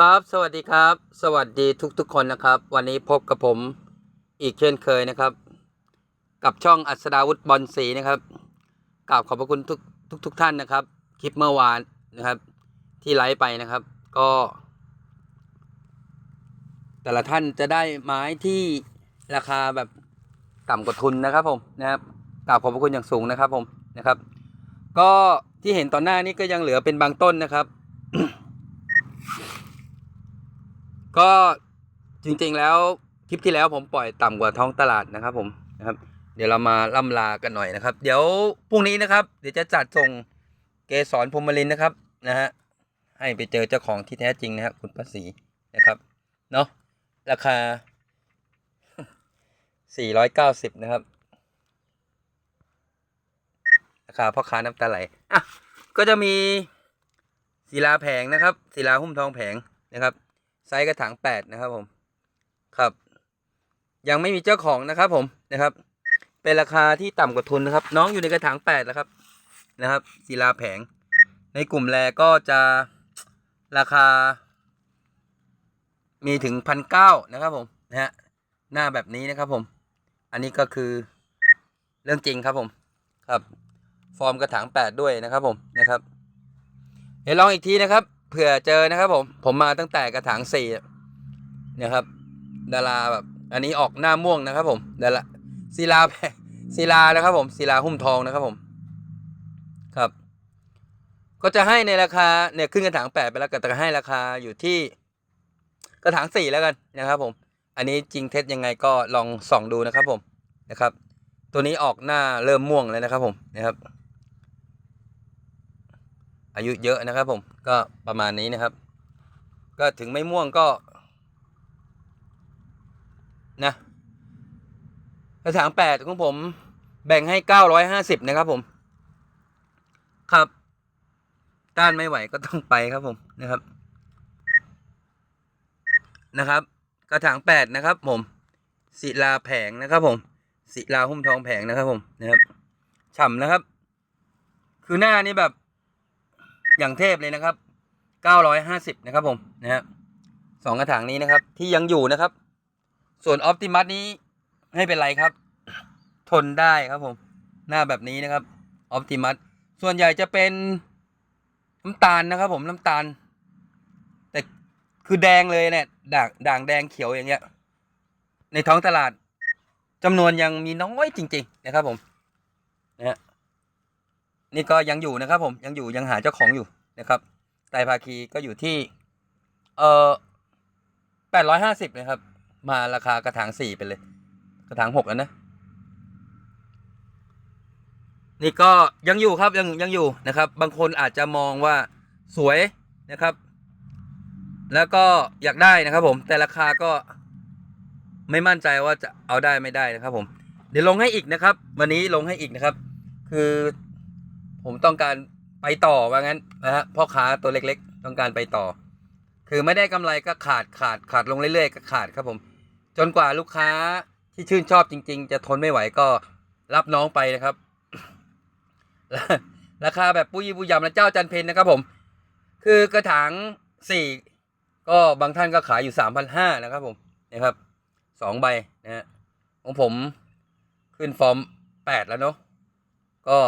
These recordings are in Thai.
ครับสวัสดีครับ สวัสดีทุกๆคนนะครับ วันนี้พบกับผมอีกเช่นเคยนะครับ กับช่องอัศดาวุฒิบอลสีนะครับกราบขอบพระคุณทุกทุกทุกท่านนะครับ คลิปเมื่อวานนะครับ ที่ไลฟ์ไปนะครับ ก็ แต่ละท่านจะได้ไม้ที่ราคาแบบต่ำกว่าทุนนะครับผมนะครับกราบขอบพระคุณอย่างสูงนะครับผมนะครับ ก็ที่เห็นตอนหน้านี้ก็ยังเหลือเป็นบางต้นนะครับ ก็จริงๆแล้วคลิปที่แล้วผมปล่อยต่ำกว่าท้องตลาดนะครับผมนะครับ เดี๋ยวเรามาล่ำลากันหน่อยนะครับ เดี๋ยวพรุ่งนี้นะครับ เดี๋ยวจะจัดส่งเกสรพรมลินนะครับนะฮะให้ไปเจอเจ้าของที่แท้จริงนะครับคุณป้าศรีนะครับเนาะราคา 490 นะครับ ราคาพ่อค้าน้ำตาไหลอะก็จะมีศิลาแผงนะครับศิลาหุ้มทองแผงนะครับ ไซส์กระถางแปดนะครับผมครับ ยังไม่มีเจ้าของนะครับผมนะครับ เป็นราคาที่ต่ำกว่าทุนนะครับ น้องอยู่ในกระถางแปดนะครับนะครับศิลาแผง ในกลุ่มแรก็จะราคา มีถึงพันเก้านะครับผมนะฮะหน้าแบบนี้นะครับผม อันนี้ก็คือเรื่องจริงครับผมครับ ฟอร์มกระถางแปดด้วยนะครับผมนะครับ เดี๋ยวลองอีกทีนะครับ เผื่อเจอนะครับ ผม ผมมาตั้งแต่กระถางสี่เนี่ยครับ ดาราแบบ อันนี้ออกหน้าม่วงนะครับ ผมดาราศิลาแพศิลานะครับผมศิลาหุ้มทองนะครับผมครับ ก็จะให้ในราคาเนี่ยขึ้นกระถางแปดไปแล้วก็จะให้ราคาอยู่ที่กระถางสี่แล้วกันนะครับ ผม อันนี้จริงเท็จยังไงก็ลองส่องดูนะครับ ผมนะครับ ตัวนี้ออกหน้าเริ่มม่วงแล้วนะครับ ผมนะครับ อายุเยอะนะครับผมก็ประมาณนี้นะครับ ก็ถึงไม่ม่วงก็นะกระถางแปดของผมแบ่งให้เก้าร้อยห้าสิบนะครับผม ครับ ต้านไม่ไหวก็ต้องไปครับผมนะครับ นะครับ กระถางแปดนะครับ ผมศิลาแผงนะครับ ผมศิลาหุ้มทองแผงนะครับ ผมนะครับ ฉ่ำนะครับ คือหน้านี่แบบ อย่างเทพเลยนะครับ 950 นะครับผมนะฮะสองกระถางนี้นะครับ ที่ยังอยู่นะครับ ส่วนออ t ติมัสนี้ไม่เป็นไรครับ ทนได้ครับผม หน้าแบบนี้นะครับออ t ติมัสส่วนใหญ่จะเป็นน้ำตาลนะครับ ผมน้ำตาล แต่คือแดงเลยเนี่ยด่างด่างแดงเขียวอย่างเงี้ย ในท้องตลาดจำนวนยังมีน้อยจริง ๆ นะครับผมนะฮะ นี่ก็ยังอยู่นะครับ ผมยังอยู่ยังหาเจ้าของอยู่นะครับไตภาคีก็อยู่ที่ เอ่อแปดร้อยห้าสิบนะครับ มาราคากระถางสี่ไปเลย กระถางหกแล้วนะ นี่ก็ยังอยู่ครับยังยังอยู่นะครับ บางคนอาจจะมองว่าสวยนะครับ แล้วก็อยากได้นะครับ ผมแต่ราคาก็ไม่มั่นใจว่าจะเอาได้ไม่ได้นะครับ ผม เดี๋ยวลงให้อีกนะครับ วันนี้ลงให้อีกนะครับ คือ ผมต้องการไปต่อว่างั้นนะฮะพ่อค้าตัวเล็กๆ ต้องการไปต่อ คือไม่ได้กำไรก็ขาดขาดขาดลงเรื่อยๆก็ขาดครับผม จนกว่าลูกค้าที่ชื่นชอบจริง ๆ จะทนไม่ไหวก็รับน้องไปนะครับ ราคาแบบปุ้ยปุยยำและเจ้าจันเพนนะครับผม คือกระถางสี่ก็บางท่านก็ขายอยู่สามพันห้านะครับผมนะครับสองใบนะฮะของผมขึ้นฟอร์มแปดแล้วเนาะก็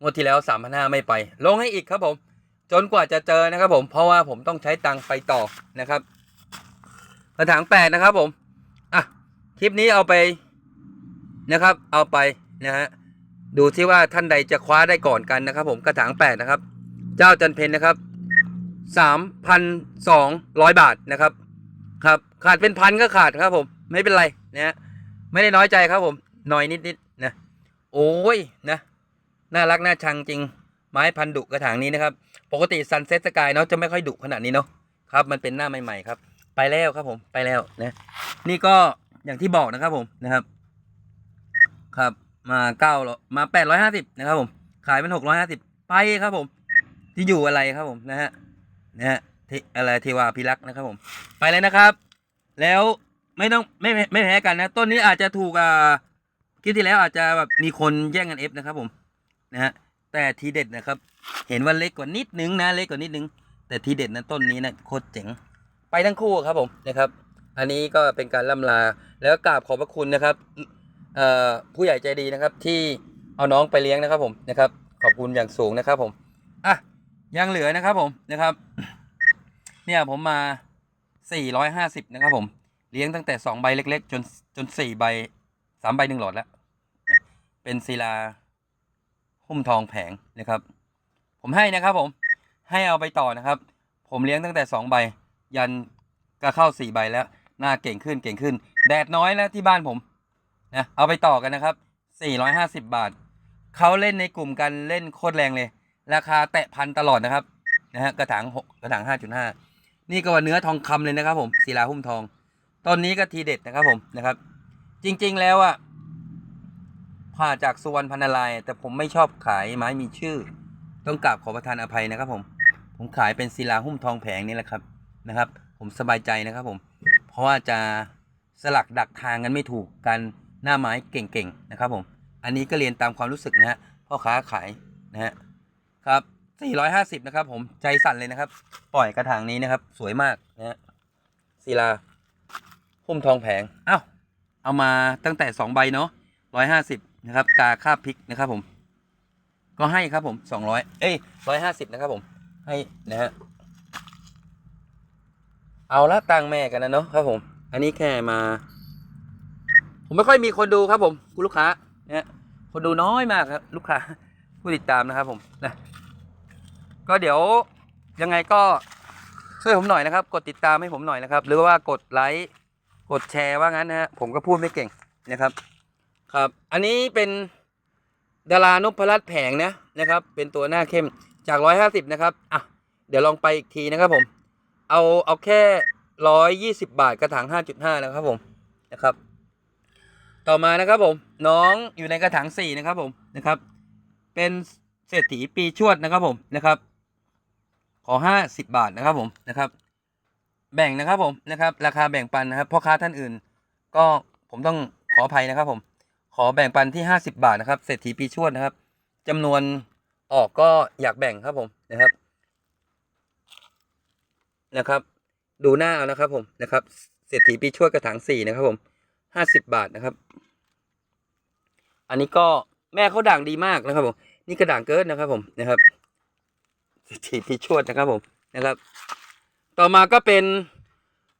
งวดที่แล้วสามพันห้าไม่ไป ลงให้อีกครับผม จนกว่าจะเจอนะครับ ผมเพราะว่าผมต้องใช้ตังไปต่อนะครับกระถางแปดนะครับผมอะคลิปนี้เอาไปนะครับ เอาไปนะฮะดูที่ว่าท่านใดจะคว้าได้ก่อนกันนะครับ ผมกระถางแปดนะครับ เจ้าจันเพนนะครับสามพันสองร้อยบาทนะครับครับ ขาดเป็นพันก็ขาดครับ ผม ไม่เป็นไรนะฮะไม่ได้น้อยใจครับผมหน่อยนิดๆนะโอ้ยนะ น่ารักน่าชังจริง ไม้พันดุกระถางนี้นะครับ ปกติซันเซ็ตสกายเนาะจะไม่ค่อยดุขนาดนี้เนาะครับ มันเป็นหน้าใหม่ ๆ ครับ ไปแล้วครับผมไปแล้วนะนี่ก็อย่างที่บอกนะครับผมนะครับ ครับมาเก้ามาแปดร้อยห้าสิบนะครับผม ขายเป็นหกร้อยห้าสิบไปครับผม ที่อยู่อะไรครับผมนะฮะนะฮะที่อะไรเทวาพิรักษ์นะครับผม ไปเลยนะครับ แล้วไม่ต้องไม่ไม่ไม่แพ้กันนะ ต้นนี้อาจจะถูกอ่าคลิปที่แล้วอาจจะแบบมีคนแย่งกันเอฟนะครับผม นะฮะแต่ทีเด็ดนะครับ เห็นว่าเล็กกว่านิดนึงนะเล็กกว่านิดนึง แต่ทีเด็ดนั้นต้นนี้นะโคตรเจ๋งไปทั้งคู่ครับผมนะครับ อันนี้ก็เป็นการล่ำลาแล้วก็กราบขอบพระคุณนะครับผู้ใหญ่ใจดีนะครับที่เอาน้องไปเลี้ยงนะครับผมนะครับ ขอบคุณอย่างสูงนะครับผมอะยังเหลือนะครับผมนะครับ เนี่ยผมมา 450 นะครับผมเลี้ยงตั้งแต่ 2 ใบเล็ก ๆ จนจน 4 ใบ 3 ใบหนึ่งหลอดแล้ว เป็นศิลา หุ้มทองแผงนะครับ ผมให้นะครับผมให้เอาไปต่อนะครับ ผมเลี้ยงตั้งแต่ 2 ใบ ยันก็เข้า 4 ใบแล้วหน้าเก่งขึ้นเก่งขึ้น แดดน้อยแล้วที่บ้านผมนะเอาไปต่อกันนะครับ 450 บาทเขาเล่นในกลุ่มกันเล่นโคตรแรงเลย ราคาแตะพันตลอดนะครับนะฮะกระถางหกกระถาง 5.5 นี่ก็ว่าเนื้อทองคำเลยนะครับผมศิลาหุ้มทองต้นนี้ก็ทีเด็ดนะครับผมนะครับ จริงๆแล้วอะ ผ่าจากสุวรรณพันนารายแต่ผมไม่ชอบขายไม้มีชื่อ ต้องกราบขอประทานอภัยนะครับ ผม ผมขายเป็นศิลาหุ้มทองแผงนี่แหละครับนะครับ ผมสบายใจนะครับผม เพราะว่าจะสลักดักทางกันไม่ถูกกันหน้าไม้เก่งๆนะครับ ผม อันนี้ก็เรียนตามความรู้สึกนะฮะพ่อค้าขายนะฮะครับ 450 นะครับ ผมใจสั่นเลยนะครับ ปล่อยกระถางนี้นะครับ สวยมากนะฮะศิลาหุ้มทองแผง เอ้า เอามาตั้งแต่ 2 ใบเนาะ150 นะครับ กาค่าพริกนะครับผม ก็ให้ครับผม200เอ้ย150นะครับผม ให้นะฮะเอาละตังแม่กันนะเนาะครับผม อันนี้แค่มา ผมไม่ค่อยมีคนดูครับผมคุณลูกค้าเนี่ยคนดูน้อยมากครับ ลูกค้าผู้ติดตามนะครับผมนะก็เดี๋ยวยังไงก็ช่วยผมหน่อยนะครับ กดติดตามให้ผมหน่อยนะครับ หรือว่ากดไลค์กดแชร์ว่างั้นนะฮะผมก็พูดไม่เก่งนะครับ ครับ อันนี้เป็นดารานพรัตน์แผงนะนะครับ เป็นตัวหน้าเข้มจากร้อยห้าสิบนะครับอะเดี๋ยวลองไปอีกทีนะครับผม เอาเอาแค่ร้อยยี่สิบาทกระถางห้าจุดห้านะครับผมนะครับ ต่อมานะครับผม น้องอยู่ในกระถางสี่นะครับผมนะครับ เป็นเศรษฐีปีชวดนะครับผมนะครับ ขอห้าสิบบาทนะครับผมนะครับ แบ่งนะครับผมนะครับ ราคาแบ่งปันนะครับพ่อค้าท่านอื่น ก็ผมต้องขออภัยนะครับผม อแบ่งปันที่ห้าสิบาทนะครับเศรษฐีปีชวดนะครับจำนวนออกก็อยากแบ่งครับผมนะครับนะครับ ดูหน้าเอานะครับผมนะครับเศรษฐีปีชวดกระถางสี่นะครับผมห้าสิบบาทนะครับ อันนี้ก็แม่เขาด่างดีมากนะครับผมนี่กระด่างเกินนะครับผมนะครับเศรษฐีปีชวดนะครับผมนะครับ ต่อมาก็เป็น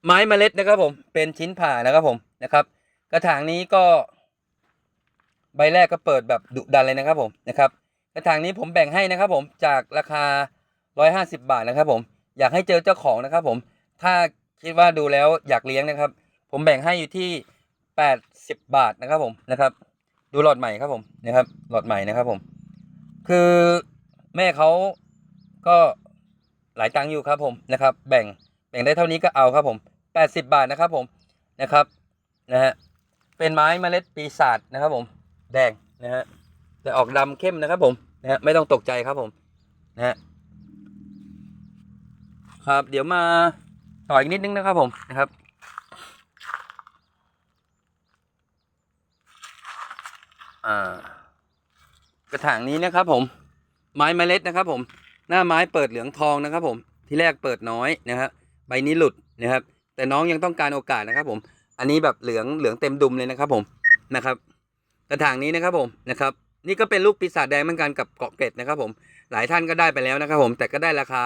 ไม้เมล็ดนะครับผมเป็นชิ้นผ่านะครับผมนะครับ กระถางนี้ก็ ใบแรกก็เปิดแบบดุดันเลยนะครับผมนะครับกระถางนี้ผมแบ่งให้นะครับผมจากราคา 150 บาทนะครับผมอยากให้เจอเจ้าของนะครับผมถ้าคิดว่าดูแล้วอยากเลี้ยงนะครับ ผมแบ่งให้อยู่ที่ 80 บาทนะครับผมนะครับดูหลอดใหม่ครับผมนะครับหลอดใหม่นะครับผม คือแม่เขาก็หลายตังค์อยู่ครับผมนะครับ แบ่งแบ่งได้เท่านี้ก็เอาครับผม 80 บาทนะครับผมนะครับนะฮะเป็นไม้เมล็ดปีศาจนะครับผม แดงนะฮะแต่ออกดำเข้มนะครับผมนะฮะไม่ต้องตกใจครับผมนะฮะครับเดี๋ยวมาต่ออีกนิดนึงนะครับผมนะครับอ่ากระถางนี้นะครับผม ไม้เมล็ดนะครับผม หน้าไม้เปิดเหลืองทองนะครับผมที่แรกเปิดน้อยนะครับใบนี้หลุดนะครับ แต่น้องยังต้องการโอกาสนะครับผม อันนี้แบบเหลืองเหลืองเต็มดุมเลยนะครับผมนะครับ กระถางนี้นะครับผมนะครับนี่ก็เป็นลูกปีศาจแดงเหมือนกันกับเกาะเกร็ดนะครับผมหลายท่านก็ได้ไปแล้วนะครับผมแต่ก็ได้ราคา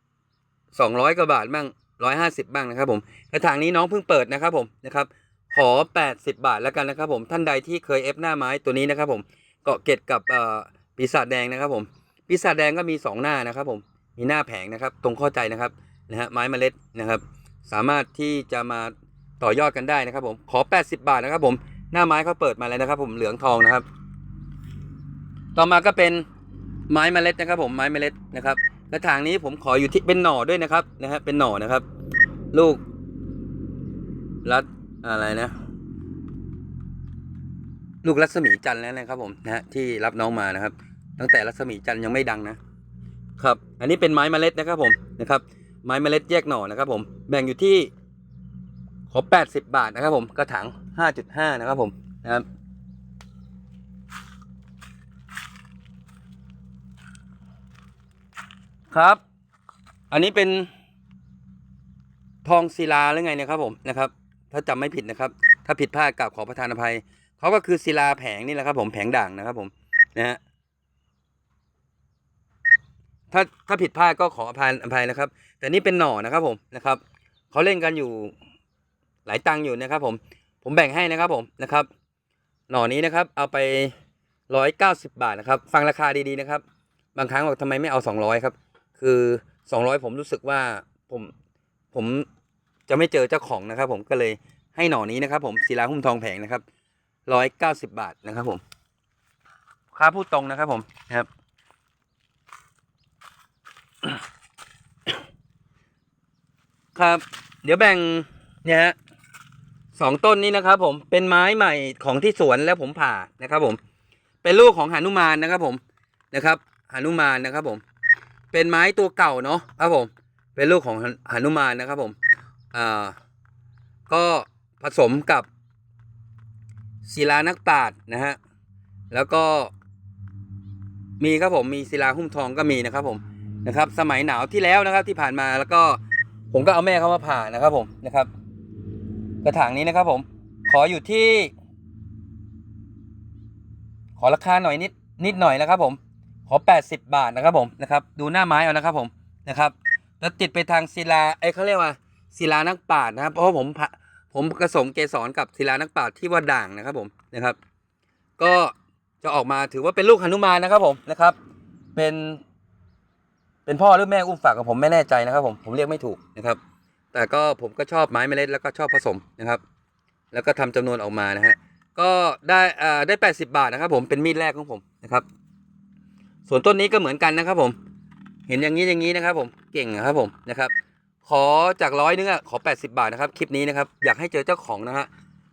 200กว่าบาทบ้าง150 บ้างนะครับผมกระถางนี้น้องเพิ่งเปิดนะครับผมนะครับขอ 80 บาทแล้วกันนะครับผมท่านใดที่เคยเอฟหน้าไม้ตัวนี้นะครับผมเกาะเกร็ดกับเอ่อปีศาจแดงนะครับผมปีศาจแดงก็มี 2 หน้านะครับผมมีหน้าแผงนะครับตรงข้าใจนะครับนะฮะไม้เมล็ดนะครับ สามารถที่จะมาต่อยอดกันได้นะครับผมขอ 80 บาทนะครับผม หน้าไม้เขาเปิดมาแล้วนะครับ ผมเหลืองทองนะครับ ต่อมาก็เป็นไม้เมล็ดนะครับ ผมไม้เมล็ดนะครับกระถางนี้ผมขออยู่ที่เป็นหน่อด้วยนะครับนะฮะเป็นหน่อนะครับ ลูกรัดอะไรนะ ลูกรัศมีจันทร์แล้วนะครับ ผมนะฮะที่รับน้องมานะครับ ตั้งแต่รัศมีจันทร์ยังไม่ดังนะครับ อันนี้เป็นไม้เมล็ดนะครับ ผมนะครับ ไม้เมล็ดแยกหน่อนะครับ ผมแบ่งอยู่ที่ ขอ 80 บาทนะครับผมกระถาง5.5 นะครับผมนะครับครับ อันนี้เป็นทองศิลาหรือไงนะครับผมนะครับ ถ้าจำไม่ผิดนะครับ ถ้าผิดพลาดกราบขอประทานอภัยเขาก็คือศิลาแผงนี่แหละครับผมแผงด่างนะครับผมนะฮะถ้าถ้าผิดพลาดก็ขออภัยอภัยนะครับ แต่นี่เป็นหน่อนะครับผมนะครับเขาเล่นกันอยู่ หลายตังค์อยู่นะครับ ผม ผมแบ่งให้นะครับผมนะครับ หน่อนี้นะครับ เอาไปร้อยเก้าสิบบาทนะครับ ฟังราคาดีๆนะครับ บางครั้งบอกทำไมไม่เอาสองร้อยครับ คือสองร้อยผมรู้สึกว่าผมผมจะไม่เจอเจ้าของนะครับ ผมก็เลยให้หน่อนี้นะครับ ผมศิลาหุ้มทองแผงนะครับร้อยเก้าสิบบาทนะครับ ผมค่าพูดตรงนะครับ ผมนะครับครับ เดี๋ยวแบ่งเนี่ยฮะ สองต้นนี้นะครับ ผมเป็นไม้ใหม่ของที่สวนแล้วผมผ่านะครับ ผม เป็นลูกของหานุมานนะครับ ผมนะครับหานุมานนะครับ ผม เป็นไม้ตัวเก่าเนาะครับผม เป็นลูกของหานุมานนะครับ ผมอ่าก็ผสมกับศิลานักปราชญ์นะฮะแล้วก็มีครับผมมีศิลาหุ้มทองก็มีนะครับ ผมนะครับ สมัยหนาวที่แล้วนะครับที่ผ่านมาแล้วก็ผมก็เอาแม่เขามาผ่านะครับ ผมนะครับ กระถางนี้นะครับผม ขออยู่ที่ ขอราคาหน่อยนิดนิดหน่อยนะครับผม ขอ 80 บาทนะครับผมนะครับดูหน้าไม้เอานะครับผมนะครับแล้วติดไปทางศิลาไอ้เขาเรียกว่าศิลานักปราชญ์นะครับ เพราะผมผะผมผสมเกสรกับศิลานักปราชญ์ที่ว่าด่างนะครับผมนะครับ ก็จะออกมาถือว่าเป็นลูกหนุมานนะครับผมนะครับ เป็น เป็นพ่อหรือแม่อุ้มฝากกับผมไม่แน่ใจนะครับผมผมเรียกไม่ถูกนะครับ แต่ก็ผมก็ชอบไม้เมล็ดแล้วก็ชอบผสมนะครับ แล้วก็ทำจำนวนออกมานะฮะก็ได้อ่าได้ 80 บาทนะครับผมเป็นมีดแรกของผมนะครับ ส่วนต้นนี้ก็เหมือนกันนะครับผม เห็นอย่างนี้อย่างนี้นะครับ ผมเก่งครับผมนะครับ ขอจากร้อยนึงอะขอ 80 บาทนะครับคลิปนี้นะครับ อยากให้เจอเจ้าของนะฮะ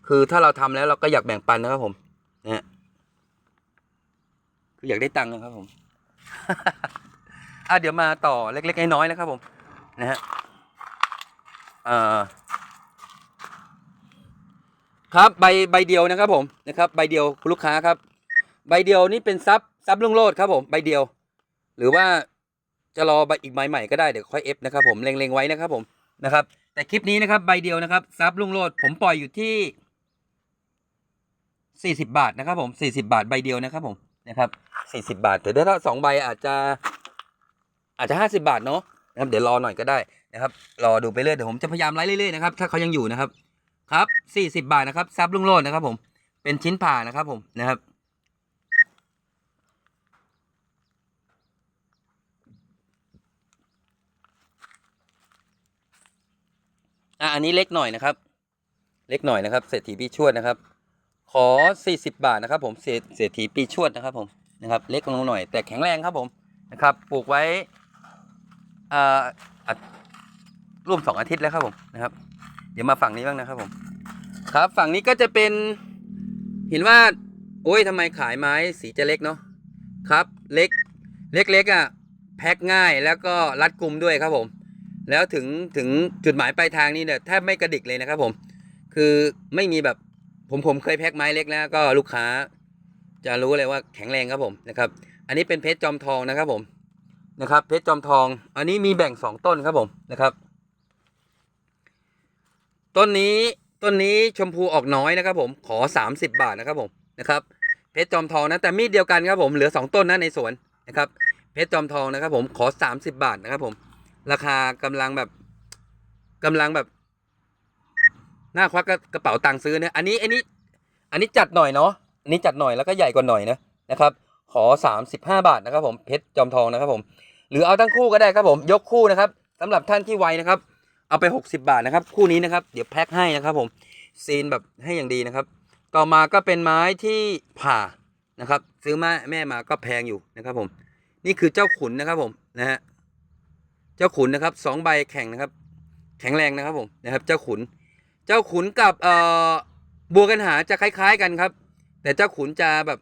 คือถ้าเราทำแล้วเราก็อยากแบ่งปันนะครับผมนะฮะคืออยากได้ตังค์นะครับผมอะเดี๋ยวมาต่อเล็กๆน้อยๆนะครับผมนะฮะ อ่อครับใบใบเดียวนะครับผมนะครับใบเดียวคุณลูกค้าครับ ใบเดียวนี่เป็นซับซับลุงโลดครับผมใบเดียว หรือว่าจะรอใบอีกใบใหม่ก็ได้เดี๋ยวค่อยเอฟนะครับผมเล็งๆไว้นะครับผมนะครับ แต่คลิปนี้นะครับใบเดียวนะครับซับลุงโลดผมปล่อยอยู่ที่สี่สิบาทนะครับผมสี่สิบาทใบเดียวนะครับผมนะครับสี่สิบาทแต่ถ้าสองใบอาจจะอาจจะห้าสิบาทเนาะนะครับเดี๋ยวรอหน่อยก็ได้ นะครับรอดูไปเรื่อยเดี๋ยวผมจะพยายามไล่เรื่อยๆนะครับถ้าเขายังอยู่นะครับครับสี่สิบาทนะครับซับลุงโลดนะครับผมเป็นชิ้นผ่านะครับผมนะครับอะอันนี้เล็กหน่อยนะครับ เล็กหน่อยนะครับเศรษฐีปีชวดนะครับ ขอสี่สิบาทนะครับ ผมเศรษเศรษฐีปีชวดนะครับ ผมนะครับ เล็กลงหน่อยแต่แข็งแรงครับผมนะครับ ปลูกไว้อ่าอะ ร่วมสองอาทิตย์แล้วครับผมนะครับ เดี๋ยวมาฝั่งนี้บ้างนะครับผม ครับฝั่งนี้ก็จะเป็นเห็นว่า โอ้ยทำไมขายไม้สีจะเล็กเนาะครับ เล็กเล็กๆอะแพ็คง่ายแล้วก็รัดกลุ่มด้วยครับผม แล้วถึงถึงจุดหมายปลายทางนี่เนี่ยแทบไม่กระดิกเลยนะครับผม คือไม่มีแบบผมผมเคยแพ็คไม้เล็กแล้วก็ลูกค้า จะรู้เลยว่าแข็งแรงครับผมนะครับ อันนี้เป็นเพชรจอมทองนะครับผมนะครับ เพชรจอมทอง อันนี้มีแบ่งสองต้นครับผมนะครับ ต้นนี้ต้นนี้ชมพูออกน้อยนะครับ ผมขอ 30 บาทนะครับผมนะครับเพชรจอมทองนะแต่มีดเดียวกันครับผมเหลือ 2 ต้นนะในสวนนะครับเพชรจอมทองนะครับผมขอ 30 บาทนะครับผม ราคากำลังแบบกำลังแบบหน้าควักกระเป๋าตังค์ซื้อเนี่ยอันนี้อันนี้อันนี้จัดหน่อยเนาะอันนี้จัดหน่อยแล้วก็ใหญ่กว่าหน่อยนะนะครับ ขอ 35 บาทนะครับผมเพชรจอมทองนะครับผม หรือเอาทั้งคู่ก็ได้ครับผมยกคู่นะครับสำหรับท่านที่ไวนะครับ เอาไป 60 บาทนะครับ คู่นี้นะครับ เดี๋ยวแพ็คให้นะครับผมซีนแบบให้อย่างดีนะครับ ต่อมาก็เป็นไม้ที่ผ่านะครับ ซื้อมาแม่มาก็แพงอยู่นะครับผม นี่คือเจ้าขุนนะครับผมนะฮะเจ้าขุนนะครับสองใบแข็งนะครับ แข็งแรงนะครับผมนะครับ เจ้าขุน เจ้าขุนกับเอ่อบัวกันหาจะคล้าย ๆกันครับ แต่เจ้าขุนจะแบบ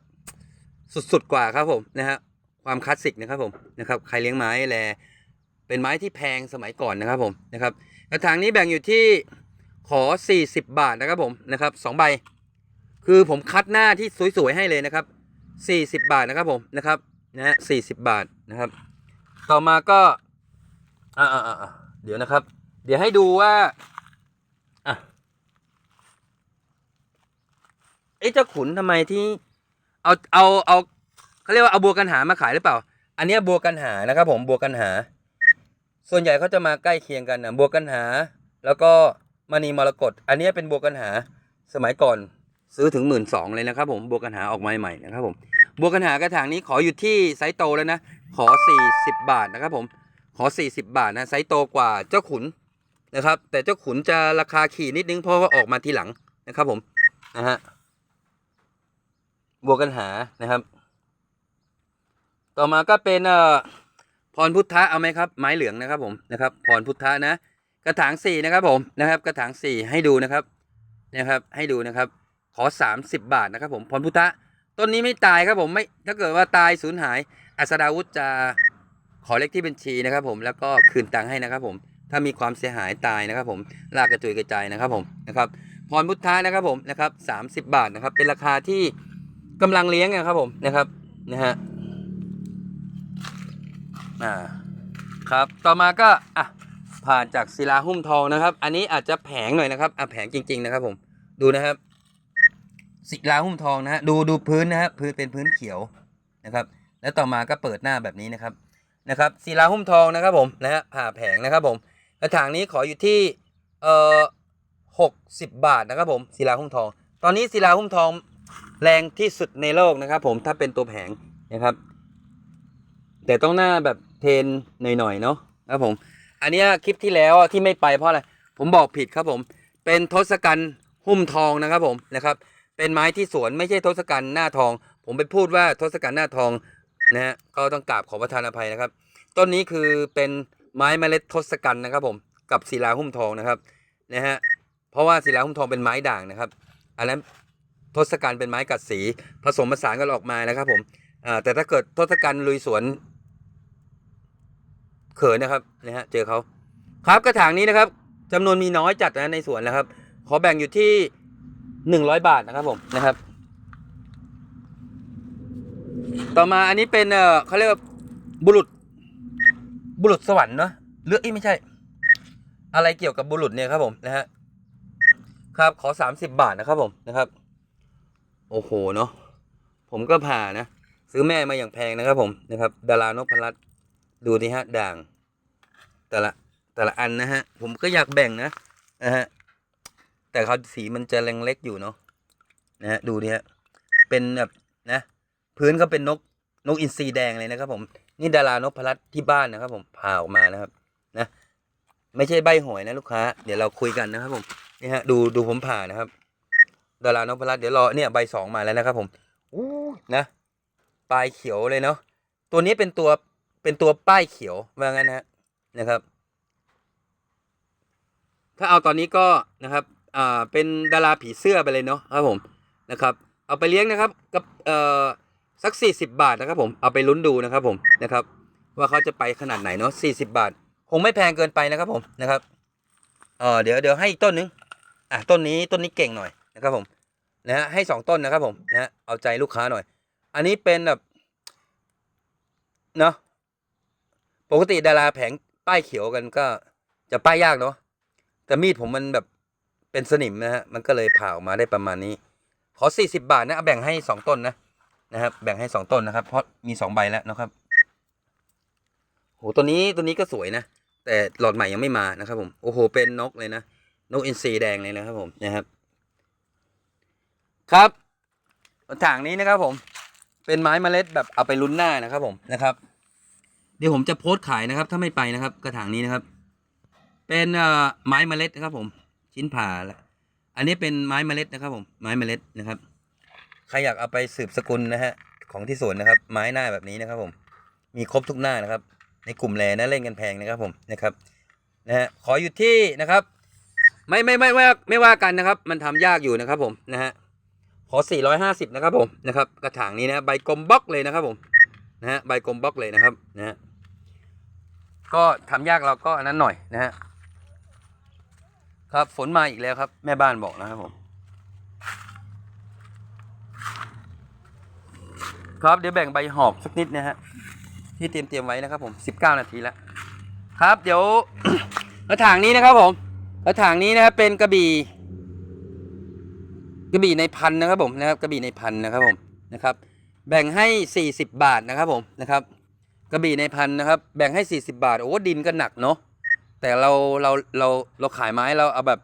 สุดๆกว่าครับผมนะฮะความคลาสสิกนะครับผมนะครับใครเลี้ยงไม้แล เป็นไม้ที่แพงสมัยก่อนนะครับผมนะครับกระถางนี้แบ่งอยู่ที่ขอ 40 บาทนะครับผมนะครับสองใบ คือผมคัดหน้าที่สวยๆให้เลยนะครับ 40 บาทนะครับผมนะครับนะฮะ40บาทนะครับ ต่อมาก็อ่าอ่าอ่าเดี๋ยวนะครับ เดี๋ยวให้ดูว่าอะเอ๊ะเจ้าขุนทำไมที่เอาเอาเอาเขาเรียกว่าเอาบัวกันหามาขายหรือเปล่า อันนี้บัวกันหานะครับผมบัวกันหา ส่วนใหญ่เขาจะมาใกล้เคียงกันนะบัวกันหา แล้วก็มณีมรกตอันนี้เป็นบัวกันหาสมัยก่อนซื้อถึงหมื่นสองเลยนะครับผมบัวกันหาออกมาใหม่ๆนะครับผมบัวกันหากระถางนี้ขออยู่ที่ไซส์โตแล้วนะขอสี่สิบบาทนะครับผมขอสี่สิบบาทนะไซส์โตกว่าเจ้าขุนนะครับ แต่เจ้าขุนจะราคาขี่นิดนึงเพราะว่าออกมาทีหลังนะครับผมนะฮะบัวกันหานะครับ ต่อมาก็เป็นเอ่อ พรพุทธะเอาไหมครับไม้เหลืองนะครับผมนะครับพรพุทธะนะ กระถางสี่นะครับผมนะครับ กระถางสี่ให้ดูนะครับนะครับ ให้ดูนะครับ ขอสามสิบบาทนะครับผมพรพุทธะต้นนี้ไม่ตายครับผมไม่ถ้าเกิดว่าตายสูญหายอัศดาวุธจะขอเลขที่บัญชีนะครับ ผมแล้วก็คืนตังค์ให้นะครับ ผมถ้ามีความเสียหายตายนะครับผมลากกระจุยกระจายนะครับผมนะครับพรพุทธะนะครับผมนะครับสามสิบบาทนะครับ เป็นราคาที่กำลังเลี้ยงนะครับผมนะครับนะฮะ อ่าครับต่อมาก็อะผ่านจากศิลาหุ้มทองนะครับ อันนี้อาจจะแผงหน่อยนะครับอะแผงจริง ๆ นะครับ ผมดูนะครับศิลาหุ้มทองนะฮะดูดูพื้นนะฮะพื้นเป็นพื้นเขียวนะครับ แล้วต่อมาก็เปิดหน้าแบบนี้นะครับนะครับศิลาหุ้มทองนะครับผมนะฮะผ่าแผงนะครับผมกระถางนี้ขออยู่ที่เอ่อหกสิบบาทนะครับผมศิลาหุ้มทอง ตอนนี้ศิลาหุ้มทองแรงที่สุดในโลกนะครับ ผมถ้าเป็นตัวแผงนะครับ แต่ต้องหน้าแบบเทนหน่อยๆเนาะครับผม อันเนี้ยคลิปที่แล้วที่ไม่ไปเพราะอะไร ผมบอกผิดครับผม เป็นทศกัณฐ์หุ้มทองนะครับผมนะครับ เป็นไม้ที่สวนไม่ใช่ทศกัณฐ์หน้าทอง ผมไปพูดว่าทศกัณฐ์หน้าทองนะฮะก็ต้องกราบขอประทานอภัยนะครับ ต้นนี้คือเป็นไม้เมล็ดทศกัณฐ์นะครับผมกับศิลาหุ้มทองนะครับนะฮะเพราะว่าศิลาหุ้มทองเป็นไม้ด่างนะครับ อันนั้นทศกัณฐ์เป็นไม้กัดสีผสมผสานกันออกมานะครับผมแต่ถ้าเกิดทศกัณฐ์ลุยสวน เขินนะครับนะฮะเจอเขาครับกระถางนี้นะครับจำนวนมีน้อยจัดนะในสวนนะครับ ขอแบ่งอยู่ที่หนึ่งร้อยบาทนะครับผมนะครับ ต่อมาอันนี้เป็นเออเขาเรียกว่าบุรุษ บุรุษสวรรค์เนาะเลือกอีไม่ใช่ อะไรเกี่ยวกับบุรุษเนี่ยครับผมนะฮะครับขอสามสิบบาทนะครับผมนะครับ โอ้โหเนาะผมก็ผ่านะ ซื้อแม่มาอย่างแพงนะครับผมนะครับ ดารานพรัตน์ ดูนี่ฮะด่าง แต่ละแต่ละอันนะฮะ ผมก็อยากแบ่งนะนะฮะแต่เขาสีมันจะแรงเล็กอยู่เนาะนะฮะดูนี่ฮะเป็นแบบนะพื้นก็เป็นนกนกอินทรีแดงเลยนะครับ ผมนี่ดารานกพรัตน์ที่บ้านนะครับ ผมผ่าออกมานะครับ นะ ไม่ใช่ใบหวยนะลูกค้า เดี๋ยวเราคุยกันนะครับ ผมนี่ฮะ ดูดูผมผ่านะครับดารานพรัตเดี๋ยวรอเนี่ยใบสองมาแล้วนะครับผมอู้นะปลายเขียวเลยเนาะตัวนี้เป็นตัว เป็นตัวป้ายเขียวว่างั้นนะนะครับ ถ้าเอาตอนนี้ก็นะครับอ่าเป็นดาราผีเสื้อไปเลยเนาะครับผมนะครับ เอาไปเลี้ยงนะครับกับเอ่อสักสี่สิบาทนะครับผมเอาไปลุ้นดูนะครับผมนะครับ ว่าเขาจะไปขนาดไหนเนาะสี่สิบาท คงไม่แพงเกินไปนะครับผมนะครับเออเดี๋ยวเดี๋ยวให้อีกต้นนึงอะต้นนี้ต้นนี้เก่งหน่อยนะครับผมนะฮะให้สองต้นนะครับผมนะฮะเอาใจลูกค้าหน่อย อันนี้เป็นแบบเนาะ ปกติดาราแผงป้ายเขียวกันก็จะป้ายยากเนาะแต่มีดผมมันแบบเป็นสนิมนะฮะมันก็เลยผ่าออกมาได้ประมาณนี้ ขอสี่สิบาทนะเอาแบ่งให้สองต้นนะนะครับ แบ่งให้สองต้นนะครับ เพราะมีสองใบแล้วนะครับโหตัวนี้ตัวนี้ก็สวยนะ แต่หลอดใหม่ยังไม่มานะครับ ผมโอ้โห เป็นนกเลยนะนกอินทรีแดงเลยนะครับผมนะครับ ครับถางนี้นะครับผม เป็นไม้เมล็ดแบบเอาไปลุ้นหน้านะครับผมนะครับ เดี๋ยวผมจะโพสต์ขายนะครับ ถ้าไม่ไปนะครับ กระถางนี้นะครับ เป็นไม้เมล็ดนะครับ ผม ชิ้นผ่าแล้วอันนี้เป็นไม้เมล็ดนะครับ ผม ไม้เมล็ดนะครับ ใครอยากเอาไปสืบสกุลนะฮะ ของที่สวนนะครับ ไม้หน้าแบบนี้นะครับ ผม มีครบทุกหน้านะครับ ในกลุ่มแลนะเล่นกันแพงนะครับ ผมนะครับ นะฮะ ขออยู่ที่นะครับ ไม่ไม่ไม่ไม่ไม่ว่ากันนะครับ มันทำยากอยู่นะครับ ผมนะฮะ ขอ 450 นะครับ ผมนะครับ กระถางนี้นะ ใบกลมบล็อกเลยนะครับ ผม นะฮะใบกลมบล็อกเลยนะครับนะฮะก็ทำยากเราก็อันนั้นหน่อยนะฮะครับฝนมาอีกแล้วครับ แม่บ้านบอกนะครับผมครับเดี๋ยวแบ่งใบหอบสักนิดนะฮะที่เตรียมเตรียมไว้นะครับผม 19 นาทีแล้วครับเดี๋ยวกระถางนี้นะครับผมกระถางนี้นะครับเป็นกระบี่กระบี่ในพันนะครับผมนะครับกระบี่ในพันนะครับผมนะครับ แบ่งให้ 40 บาทนะครับผมนะครับ กระบี่ในพันนะครับ แบ่งให้ 40 บาท โอ้ดินก็หนักเนาะแต่เราเราเราเราขายไม้เราเอาแบบ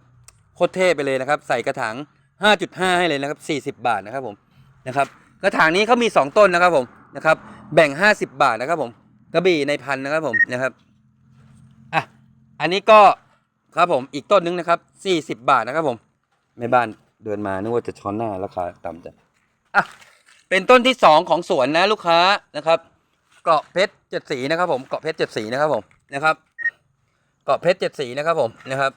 โคตรเท่ไปเลยนะครับ ใส่กระถาง5.5 ให้เลยนะครับ 40 บาทนะครับผมนะครับกระถางนี้เขามี 2 ต้นนะครับผมนะครับ แบ่ง 50 บาทนะครับผมกระบี่ในพันนะครับผมนะครับอะอันนี้ก็ครับผมอีกต้นนึงนะครับ 40 บาทนะครับผมแม่บ้านเดินมานึกว่าจะช้อนหน้าราคาต่ำจังอะ เป็นต้นที่สองของสวนนะลูกค้านะครับ เกาะเพชรเจ็ดสีนะครับผมเกาะเพชรเจ็ดสีนะครับผมนะครับ เกาะเพชรเจ็ดสีนะครับผมนะครับ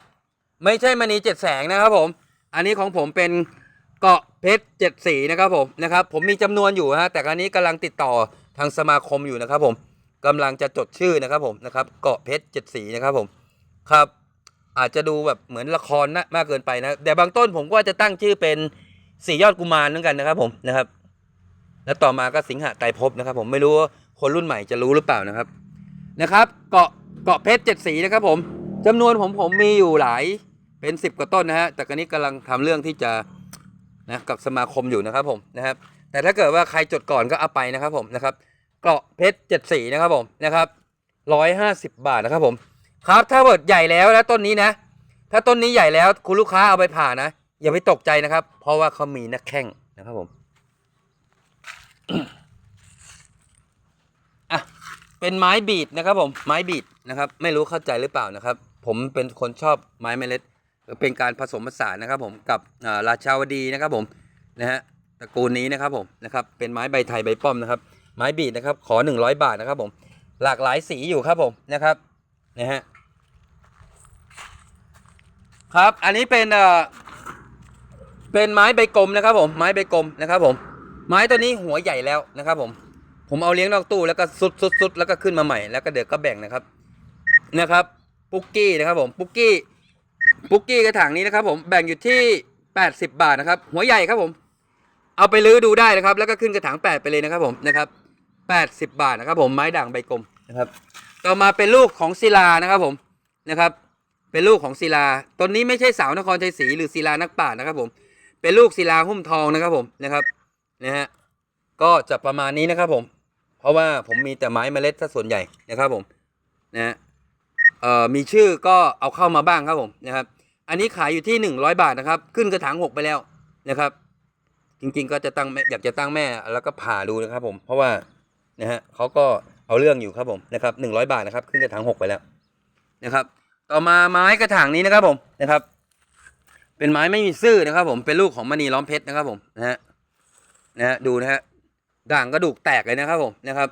ไม่ใช่มณีเจ็ดแสงนะครับผม อันนี้ของผมเป็นเกาะเพชรเจ็ดสีนะครับผมนะครับ ผมมีจำนวนอยู่ฮะแต่ครั้นี้กำลังติดต่อทางสมาคมอยู่นะครับผมกำลังจะจดชื่อนะครับผมนะครับ เกาะเพชรเจ็ดสีนะครับผมครับอาจจะดูแบบเหมือนละครนะมากเกินไปนะแต่บางต้นผมก็จะตั้งชื่อเป็นสี่ยอดกุมารเหมือนกันนะครับผมนะครับ แล้วต่อมาก็สิงหะไตรภพนะครับ ผมไม่รู้ว่าคนรุ่นใหม่จะรู้หรือเปล่านะครับนะครับเกาะเกาะเพชรเจ็ดสีนะครับผมจำนวนผมผมมีอยู่หลายเป็นสิบกว่าต้นนะฮะแต่ครั้นี้กำลังทำเรื่องที่จะนะกับสมาคมอยู่นะครับผมนะครับ แต่ถ้าเกิดว่าใครจดก่อนก็เอาไปนะครับผมนะครับเกาะเพชรเจ็ดสีนะครับผมนะครับร้อยห้าสิบบาทนะครับผมครับถ้าเบิดใหญ่แล้วนะต้นนี้นะ ถ้าต้นนี้ใหญ่แล้วคุณลูกค้าเอาไปผ่านะ อย่าไปตกใจนะครับ เพราะว่าเขามีนักแข้งนะครับผม อะเป็นไม้บีดนะครับ ผมไม้บีดนะครับ ไม่รู้เข้าใจหรือเปล่านะครับ ผมเป็นคนชอบไม้เมล็ด เป็นการผสมผสานนะครับ ผมกับอ่าราชาวดีนะครับ ผมนะฮะตระกูลนี้นะครับผมนะครับเป็นไม้ใบไทยใบป้อมนะครับ ไม้บีดนะครับ ขอ 100 บาทนะครับ ผม หลากหลายสีอยู่ครับผมนะครับนะฮะครับ อันนี้เป็นเอ่อเป็นไม้ใบกลมนะครับผม ไม้ใบกลมนะครับผม ไม้ตัวนี้หัวใหญ่แล้วนะครับ ผม ผมเอาเลี้ยงนอกตู้แล้วก็สุดสุดสุดแล้วก็ขึ้นมาใหม่แล้วก็เดี๋ยวก็แบ่งนะครับนะครับปุกกี้นะครับผมปุกกี้ปุกกี้กระถางนี้นะครับผมแบ่งอยู่ที่ 80 บาทนะครับ หัวใหญ่ครับผม เอาไปลื้อดูได้นะครับ แล้วก็ขึ้นกระถาง8ไปเลยนะครับผมนะครับ 80 บาทนะครับ ผมไม้ด่างใบกลมนะครับ ต่อมาเป็นลูกของศิลานะครับผมนะครับ เป็นลูกของศิลาต้นนี้ไม่ใช่สาวนครชัยศรีหรือศิลานักป่านะครับผม เป็นลูกศิลาหุ้มทองนะครับผมนะครับ นะฮะก็จะประมาณนี้นะครับผม เพราะว่าผมมีแต่ไม้เมล็ดซะส่วนใหญ่นะครับผมนะฮะเอ่อมีชื่อก็เอาเข้ามาบ้างครับผมนะครับอันนี้ขายอยู่ที่หนึ่งร้อยบาทนะครับ ขึ้นกระถางหกไปแล้วนะครับ จริงๆก็จะตั้งแม่อยากจะตั้งแม่แล้วก็ผ่าดูนะครับผม เพราะว่านะฮะเขาก็เอาเรื่องอยู่ครับผมนะครับหนึ่งร้อยบาทนะครับ ขึ้นกระถางหกไปแล้วนะครับ ต่อมาไม้กระถางนี้นะครับผมนะครับ เป็นไม้ไม่มีซื่อนะครับ ผมเป็นลูกของมณีล้อมเพชรนะครับผมนะฮะ นะฮะดูนะฮะด่างกระดูกแตกเลยนะครับผมนะครับ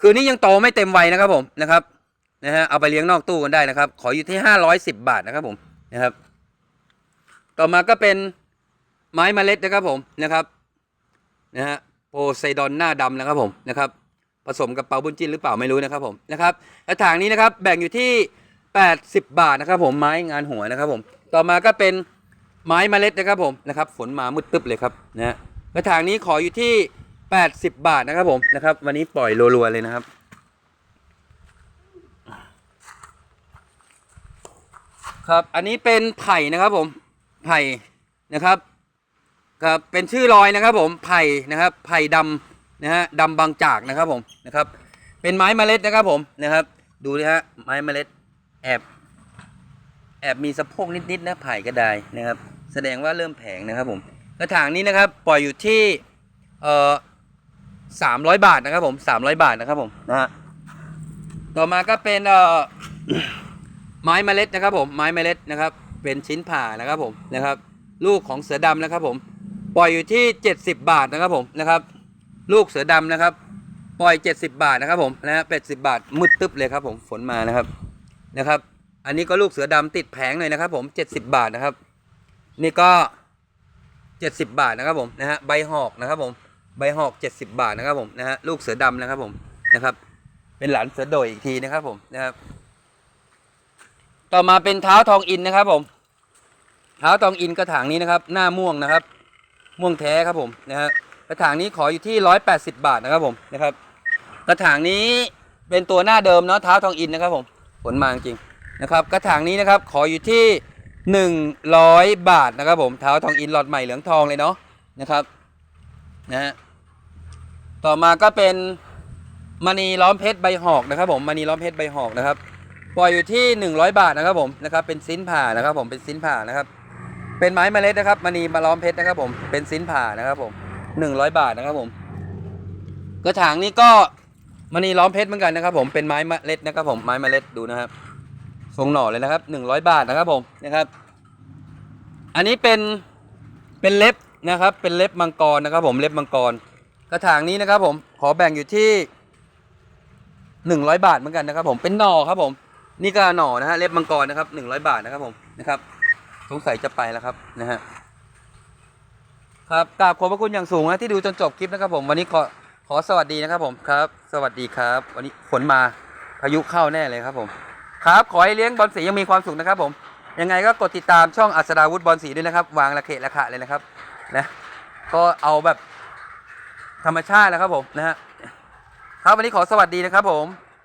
คืนนี้ยังโตไม่เต็มวัยนะครับผมนะครับนะฮะเอาไปเลี้ยงนอกตู้กันได้นะครับ ขออยู่ที่ห้าร้อยสิบบาทนะครับผมนะครับ ต่อมาก็เป็นไม้เมล็ดนะครับผมนะครับนะฮะโพไซดอนหน้าดำนะครับผมนะครับ ผสมกับเปาบุญจินหรือเปล่าไม่รู้นะครับผมนะครับกระถางนี้นะครับแบ่งอยู่ที่ 80 บาทนะครับผมไม้งานหัวนะครับผม ต่อมาก็เป็นไม้เมล็ดนะครับผมนะครับ ฝนมามืดตึ๊บเลยครับนะฮะ กระถางนี้ขออยู่ที่ 80 บาทนะครับผมนะครับ วันนี้ปล่อยรัวๆเลยนะครับ ครับอันนี้เป็นไผ่นะครับผมไผ่นะครับครับเป็นชื่อรอยนะครับผมไผ่นะครับไผ่ดำนะฮะดำบางจากนะครับผมนะครับ เป็นไม้เมล็ดนะครับผมนะครับ ดูนะฮะไม้เมล็ดแอบแอบมีสะโพกนิดๆนะไผ่ก็ได้นะครับ แสดงว่าเริ่มแผงนะครับผม กระถางนี้นะครับปล่อยอยู่ที่เอ่อสามร้อยบาทนะครับผมสามร้อยบาทนะครับผมนะฮะต่อมาก็เป็นเอ่อไม้เมล็ดนะครับผมไม้เมล็ดนะครับ เป็นชิ้นผ่านะครับผมนะครับ ลูกของเสือดำนะครับผมปล่อยอยู่ที่ 70 บาทนะครับผมนะครับ ลูกเสือดำนะครับ ปล่อย 70 บาทนะครับผมนะฮะ80บาทมืดตึ๊บเลยครับผมฝนมานะครับนะครับ อันนี้ก็ลูกเสือดำติดแผงเลยนะครับ ผม 70 บาทนะครับ นี่ก็ 70 บาทนะครับผมนะฮะใบหอกนะครับผมใบหอก 70 บาทนะครับผมนะฮะลูกเสือดำนะครับผมนะครับ เป็นหลานเสือโดยอีกทีนะครับผมนะครับ ต่อมาเป็นเท้าทองอินนะครับผมเท้าทองอินกระถางนี้นะครับ หน้าม่วงนะครับ ม่วงแท้ครับผมนะฮะกระถางนี้ขออยู่ที่ร้อยแปดสิบาทนะครับผมนะครับ กระถางนี้เป็นตัวหน้าเดิมเนาะเท้าทองอินนะครับผมฝนมาจริงนะครับ กระถางนี้นะครับขออยู่ที่ หนึ่งร้อยบาทนะครับผมเท้าทองอินหลอดใหม่เหลืองทองเลยเนาะนะครับนะฮะต่อมาก็เป็นมณีล้อมเพชรใบหอกนะครับ ผมมณีล้อมเพชรใบหอกนะครับปล่อยอยู่ที่หนึ่งร้อยบาทนะครับผมนะครับเป็นสิ้นผ่านะครับ ผมเป็นสิ้นผ่านะครับ เป็นไม้เมล็ดนะครับมณีมาล้อมเพชรนะครับ ผมเป็นสิ้นผ่านะครับผมหนึ่งร้อยบาทนะครับผมกระถางนี้ก็มณีล้อมเพชรเหมือนกันนะครับ ผมเป็นไม้เมล็ดนะครับ ผมไม้เมล็ดดูนะครับ ทรงหน่อเลยนะครับหนึ่งร้อยบาทนะครับผมนะครับ อันนี้เป็นเป็นเล็บนะครับ เป็นเล็บมังกรนะครับ ผมเล็บมังกร กระถางนี้นะครับ ผมขอแบ่งอยู่ที่หนึ่งร้อยบาทเหมือนกันนะครับ ผมเป็นหน่อครับผมนี่ก็หน่อนะฮะเล็บมังกรนะครับหนึ่งร้อยบาทนะครับผมนะครับ สงสัยจะไปแล้วครับนะฮะครับกราบขอบพระคุณอย่างสูงนะที่ดูจนจบคลิปนะครับ ผมวันนี้ขอขอสวัสดีนะครับผมครับ สวัสดีครับ วันนี้ฝนมาพายุเข้าแน่เลยครับผม ครับ ขอให้เลี้ยงบอลสียังมีความสุขนะครับ ผม ยังไงก็กดติดตามช่องอัศดาวุฒิบอลสีด้วยนะครับ วางระเขะระขะเลยนะครับนะก็เอาแบบธรรมชาตินะครับผมนะฮะครับวันนี้ขอสวัสดีนะครับผม